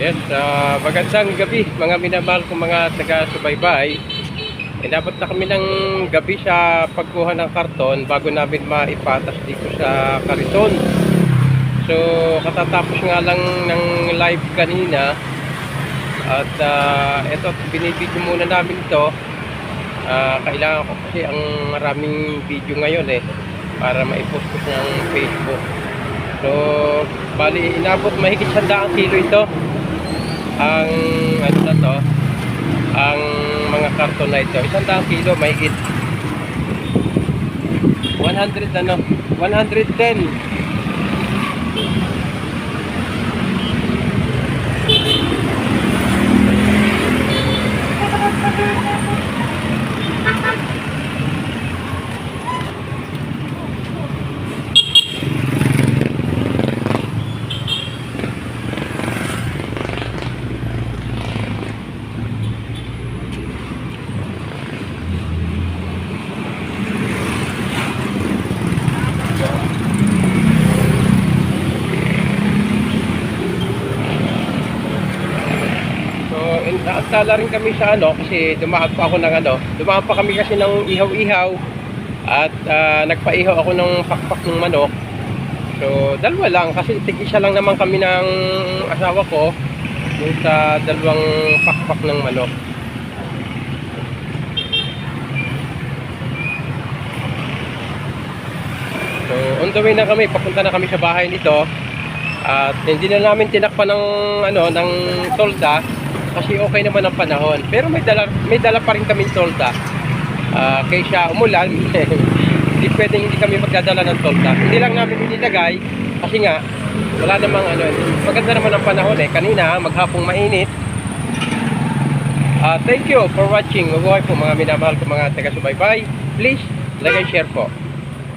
Yes, uh, magandang gabi mga minamahal kong mga taga-subaybay. Eh, dapat na kami ng gabi sa pagkuha ng karton bago namin maipatas dito sa kariton. So, katatapos nga lang ng live kanina at uh, eto, binibidyo muna namin to. Ah, kailangan ko kasi ang maraming video ngayon eh para maipost ko ng Facebook. So, bali, inabot mahigit 100 kilo ito ang ano na to? Ang mga karton na ito isang daang kilo mahigit 100 ano? 110 So, in, naantala rin kami sa ano kasi dumaan pa ako ng ano, dumaan pa kami kasi ng ihaw-ihaw at ah, nagpaihaw ako ng pakpak ng manok. So, dalawa lang kasi tig-isa lang naman kami ng asawa ko yung sa dalawang pakpak ng manok. So, on the way na kami, papunta na kami sa bahay nito. At hindi na namin tinakpan ng ano ng tolda kasi okay naman ang panahon. Pero may dala may dala pa rin kaming tolda. Ah, kaysa umulan, hindi pwedeng hindi kami magdadala ng tolda. Hindi lang namin inilagay kasi nga wala namang ano, maganda naman ang panahon eh. Kanina maghapong mainit. Ah, thank you for watching. Mabuhay po mga minamahal ko mga taga-subaybay. Please, like and share po.